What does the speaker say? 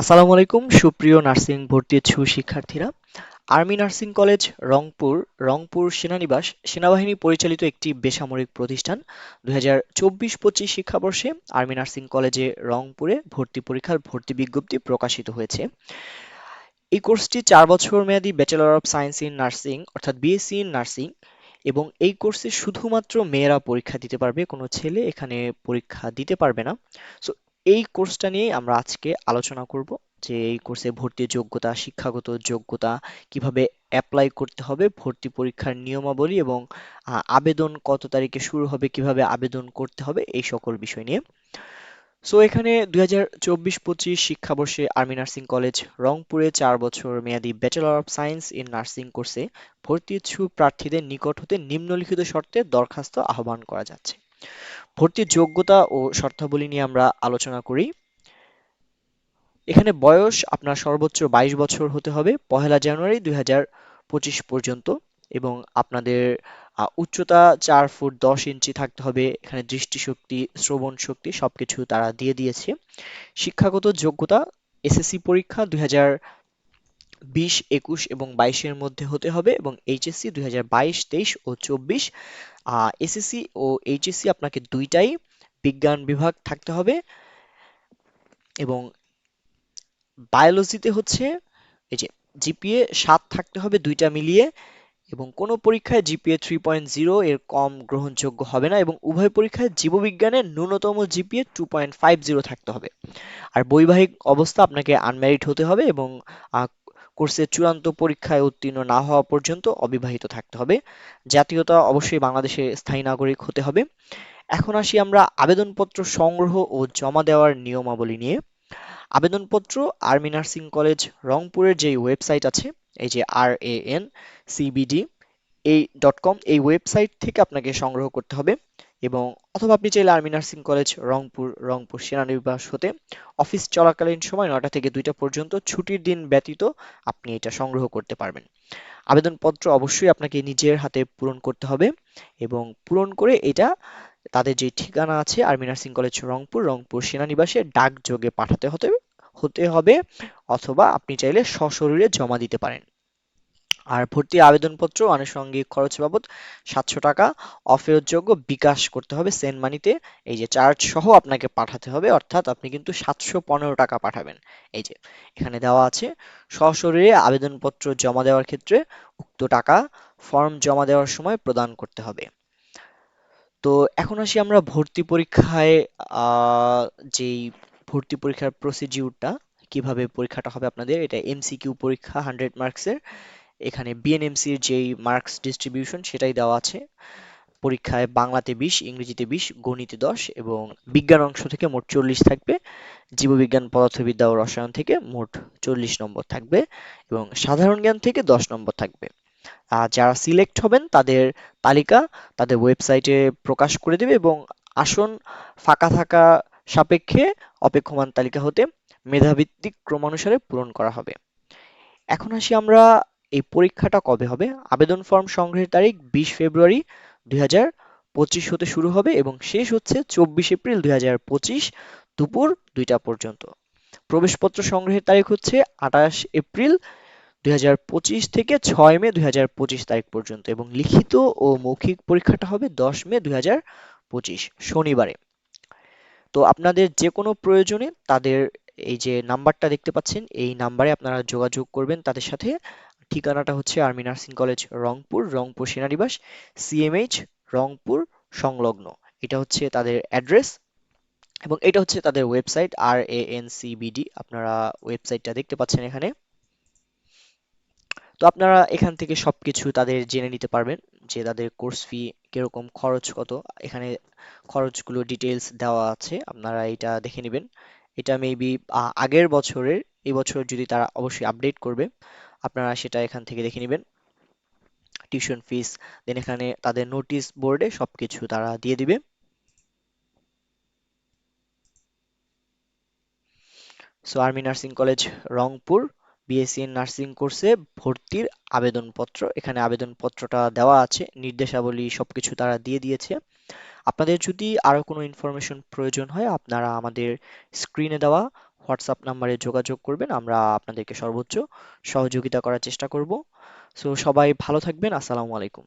আসসালামু আলাইকুম, সুপ্রিয় নার্সিং ভর্তি ইচ্ছু শিক্ষার্থীরা army nursing college, Rangpur Rangpur সেনানিবাস সেনাবাহিনী পরিচালিত একটি বেসামরিক প্রতিষ্ঠান। দুই হাজার চব্বিশ পঁচিশ শিক্ষাবর্ষে আর্মি নার্সিং কলেজে রংপুরে ভর্তি পরীক্ষার ভর্তি বিজ্ঞপ্তি প্রকাশিত হয়েছে। এই কোর্সটি চার বছর মেয়াদী bachelor of science in nursing অর্থাৎ বিএসসি ইন নার্সিং এবং এই কোর্সে শুধুমাত্র মেয়েরা পরীক্ষা দিতে পারবে, কোনো ছেলে এখানে পরীক্ষা দিতে পারবে না। সো এই কোর্সটা নিয়ে আমরা আজকে আলোচনা করব যে এই কোর্সে ভর্তির যোগ্যতা, শিক্ষাগত যোগ্যতা কীভাবে অ্যাপ্লাই করতে হবে, ভর্তি পরীক্ষার নিয়মাবলী এবং আবেদন কত তারিখে শুরু হবে, কীভাবে আবেদন করতে হবে, এই সকল বিষয় নিয়ে। সো এখানে দুই হাজার চব্বিশ পঁচিশ শিক্ষাবর্ষে আর্মি নার্সিং কলেজ রংপুরে চার বছর মেয়াদী bachelor of science in nursing কোর্সে ভর্তি ইচ্ছুক প্রার্থীদের নিকট হতে নিম্নলিখিত শর্তে দরখাস্ত আহ্বান করা যাচ্ছে। ভর্তির যোগ্যতা ও শর্তাবলী নিয়ে আমরা আলোচনা করি। এখানে বয়স আপনার সর্বোচ্চ বাইশ বছর হতে হবে, পহেলা জানুয়ারি দুই হাজার পঁচিশ পর্যন্ত এবং আপনাদের উচ্চতা চার ফুট দশ ইঞ্চি থাকতে হবে, এখানে দৃষ্টিশক্তি, শ্রবণ শক্তি সবকিছু তারা দিয়ে দিয়েছে। শিক্ষাগত যোগ্যতা, এসএসসি পরীক্ষা দুই হাজার বিশ, একুশ এবং বাইশের মধ্যে হতে হবে এবং এইচএসসি দুই হাজার বাইশ, তেইশ ও চব্বিশ। এসএসসি ও এইচএসসি আপনাকে দুইটাই বিজ্ঞান বিভাগ থাকতে হবে এবং বায়োলজিতে হচ্ছে এই যে জিপিএ সাত থাকতে হবে দুইটা মিলিয়ে এবং কোনো পরীক্ষায় জিপিএ থ্রি পয়েন্ট জিরো এর কম গ্রহণযোগ্য হবে না এবং উভয় পরীক্ষায় জীববিজ্ঞানের ন্যূনতম GPA two point five zero থাকতে হবে। আর বৈবাহিক অবস্থা আপনাকে আনম্যারিড হতে হবে এবং কোর্সের চূড়ান্ত পরীক্ষায় উত্তীর্ণ না হওয়া পর্যন্ত অবিবাহিত থাকতে হবে। জাতীয়তা অবশ্যই বাংলাদেশে স্থায়ী নাগরিক হতে হবে। এখন আসি আমরা আবেদনপত্র সংগ্রহ ও জমা দেওয়ার নিয়মাবলী নিয়ে। আবেদনপত্র আর্মি নার্সিং কলেজ, রংপুরের যে ওয়েবসাইট আছে, এই যে আর এ এন সিবিডি এই ডট কম এই ওয়েবসাইট থেকে আপনাকে সংগ্রহ করতে হবে। এবং অথবা আপনি চাইলে army nursing college, Rangpur Rangpur সেনানিবাস হতে অফিস চলাকালীন সময় নটা থেকে দুইটা পর্যন্ত ছুটির দিন ব্যতীত আপনি এটা সংগ্রহ করতে পারবেন। আবেদনপত্র অবশ্যই আপনাকে নিজের হাতে পূরণ করতে হবে এবং পূরণ করে এটা তাদের যে ঠিকানা আছে, army nursing college, Rangpur Rangpur সেনানিবাসে ডাকযোগে পাঠাতে হতে হতে হবে অথবা আপনি চাইলে সশরীরে জমা দিতে পারেন। আর ভর্তি আবেদনপত্র আনুষঙ্গিক খরচ বাবদ সাতশো টাকা। অফেরতযোগ্য বিকাশ করতে হবে সেন্ড মানিতে। এই যে চার্জ সহ আপনাকে পাঠাতে হবে, অর্থাৎ আপনি কিন্তু সাতশো পনেরো টাকা পাঠাবেন। এই যে এখানে দেওয়া আছে, সশরীরে আবেদনপত্র জমা দেওয়ার ক্ষেত্রে উক্ত টাকা ফর্ম জমা দেওয়ার সময় প্রদান করতে হবে। তো এখন আসি আমরা ভর্তি পরীক্ষায় যেই ভর্তি পরীক্ষার প্রসিডিউরটা কীভাবে পরীক্ষাটা হবে আপনাদের, এটা এমসিকিউ পরীক্ষা হান্ড্রেড মার্কসের এখানে বিএনএমসির যেই মার্কস ডিস্ট্রিবিউশন সেটাই দেওয়া আছে। পরীক্ষায় বাংলাতে বিশ, ইংরেজিতে বিশ, গণিতে দশ এবং বিজ্ঞান অংশ থেকে মোট চল্লিশ থাকবে। জীববিজ্ঞান, পদার্থবিদ্যা ও রসায়ন থেকে মোট চল্লিশ নম্বর থাকবে এবং সাধারণ জ্ঞান থেকে দশ নম্বর থাকবে। আর যারা সিলেক্ট হবেন তাদের তালিকা তাদের ওয়েবসাইটে প্রকাশ করে দেবে এবং আসন ফাঁকা থাকা সাপেক্ষে অপেক্ষমান তালিকা হতে মেধাভিত্তিক ক্রমানুসারে পূরণ করা হবে। এখন আসি আমরা এই পরীক্ষাটা কবে হবে? আবেদন ফর্ম সংগ্রহের তারিখ বিশ ফেব্রুয়ারি দুই হতে শুরু হবে এবং শেষ হচ্ছে চব্বিশ এপ্রিল দুই হাজার পঁচিশ দুপুর দুইটা পর্যন্ত। প্রবেশপত্র সংগ্রহের তারিখ হচ্ছে আঠাশ এপ্রিল দুই হাজার পঁচিশ থেকে ছয় মে দুই হাজার পঁচিশ তারিখ পর্যন্ত এবং লিখিত ও মৌখিক পরীক্ষাটা হবে দশ মে দুই হাজার পঁচিশ শনিবারে। তো আপনাদের যে কোনো প্রয়োজনে তাদের এই যে নাম্বারটা দেখতে পাচ্ছেন, এই নাম্বারে আপনারা যোগাযোগ করবেন তাদের সাথে। ঠিকানাটা হচ্ছে army nursing college Rangpur Rangpur সেনানিবাস CMH Rangpur সংলগ্ন। এটা হচ্ছে তাদের অ্যাড্রেস এবং এটা হচ্ছে তাদের website, R A N CBD আপনারা ওয়েবসাইটটা দেখতে পাচ্ছেন এখানে। তো আপনারা এখান থেকে সবকিছু তাদের জেনে নিতে পারবেন যে তাদের কোর্স ফি কীরকম, খরচ কত। এখানে খরচগুলো ডিটেলস দেওয়া আছে, আপনারা এটা দেখে নেবেন। এটা মেবি আগের বছরের, এই বছর যদি তারা অবশ্যই আপডেট করবে আপনারা সেটা এখান থেকে দেখে নেবেন। টিউশন ফিস দেন এখানে তাদের নোটিশ বোর্ডে সবকিছু তারা দিয়ে দিবে। So army nursing college Rangpur BScN nursing কোর্সে ভর্তির আবেদনপত্র, এখানে আবেদনপত্রটা দেওয়া আছে, নির্দেশাবলী সবকিছু তারা দিয়ে দিয়েছে। আপনাদের যদি আরও কোনো ইনফরমেশন প্রয়োজন হয়, আপনারা আমাদের স্ক্রিনে দেওয়া হোয়াটসঅ্যাপ নাম্বারে যোগাযোগ করবেন, আমরা আপনাদেরকে সর্বোচ্চ সহযোগিতা করার চেষ্টা করব। সো সবাই ভালো থাকবেন, আসসালামু আলাইকুম।